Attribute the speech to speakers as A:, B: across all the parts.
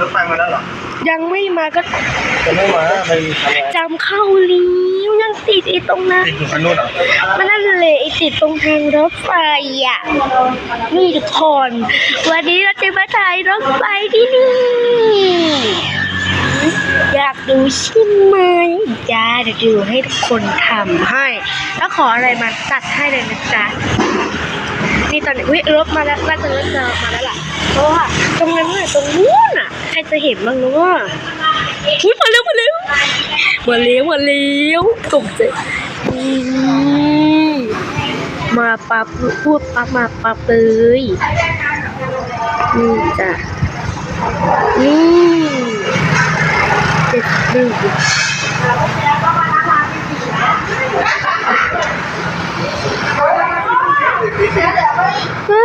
A: รถไฟมาแล้วหรอ
B: ยังไม่มาก็
A: จะไม่มาไป
B: จำเข้าลิ้วยังติดไอ้ตรงนั้น
A: ติดอยู่คันนู้นหรอ
B: มันนั่นเลยติดตรงทางรถไฟอะนี่ทุกคนวันนี้เราจะมาถ่ายรถไฟที่นี่ อยากดูใช่ไหมจ้าเดี๋ยวดูให้ทุกคนทำให้ แล้วขออะไรมาตัดให้เลยนะจ๊ะนี่ตอนนี้งรถมาแล้วน่จะรถมาแล้วล่ะ เพราะว่าตรงนั้นน่ะตรงนู้นน่ะใครจะเห็นบ้างเนาะอุ้ยมาเร็วมาเร็วมาเร็วมาเร็วตกใจมาปั๊บพูดปั๊บมาปั๊บเลยนี่จ้ะนี่เจ็ดหนึ่งเฮ้ย คือ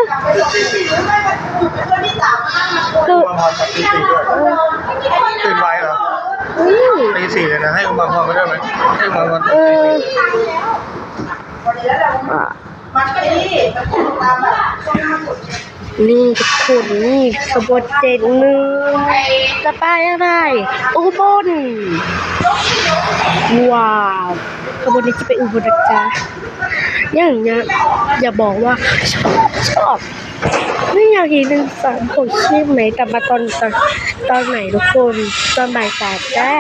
A: ตื่นไวเหรอตีสี่เลยนะให้อุมาพรไปด้วยไหมให้อุมาพร
B: เอ
A: ตื่นตี
B: ออนี่ทุกคนนี่ขบวนเจ็ดหนึ่งจะไปอะไรอุบลว้าวขบวนนี้จะไปอุบลนะจ๊ะ อย่างเงี้ยอย่าบอกว่าชอบชอบไม่อยากเห็นหนึ่งสามหกใช่ไหมแต่มาตอนตอนตอนไหนทุกคนตอนบ่ายสามจ้า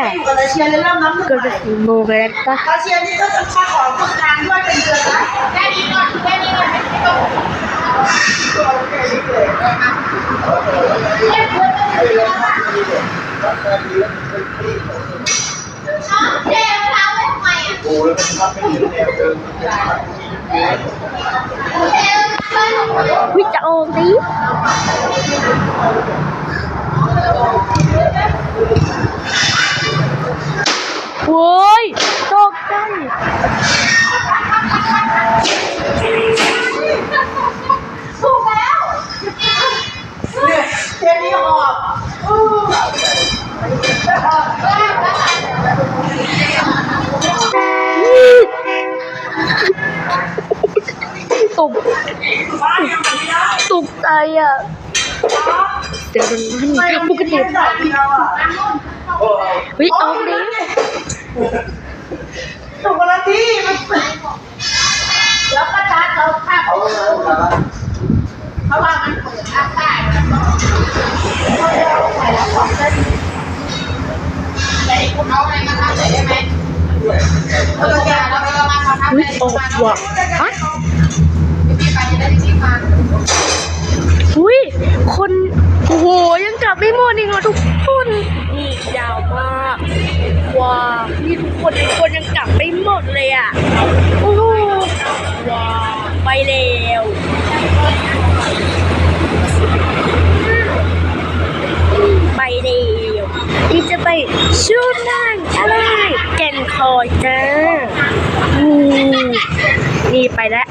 C: เชียร์เริ่มน้ำ
B: เกินจะสี่โมงแล้วจ้ะ
C: เชียร์นี่ก็จะค่าของทุกางด้วยเป็นเดือนนะแค่นี้ก่อนแค่นี้ก่อนไม่ต้องเำไมอะ
A: โอ้แล้วไม่เห็นแนวเดิม
C: เจ๊ไปทำไม
B: วิจะโอมดิ ตกตกใจอะเดี๋ยวมันปกติ
C: อกเดียวอะ
B: เฮ้ยเอาดิ
C: ถูกคนละที่แล้วก็ชาเราข้างเพราะว่ามันเปิดข้างใต้แล้วก็ใส่แล้วของเส้นใส่คุณเอาอะไรมาทำใส่ได้ไหมเอออย่าเราเรามาทำทำ
B: เฮ้
C: เลยย
B: ออกว่ะฮะ จับไม่หมดอีกเหรอทุกคนนี่ยาวมากว้าวนี่ทุกคนทุกคนยังจับไม่หมดเลยอะโอ้โหว้าวไปแล้วไปแล้วนี่จะไปชูนั่งอะไรแก่นคอยจ้าอืมนี่ไปแล้ว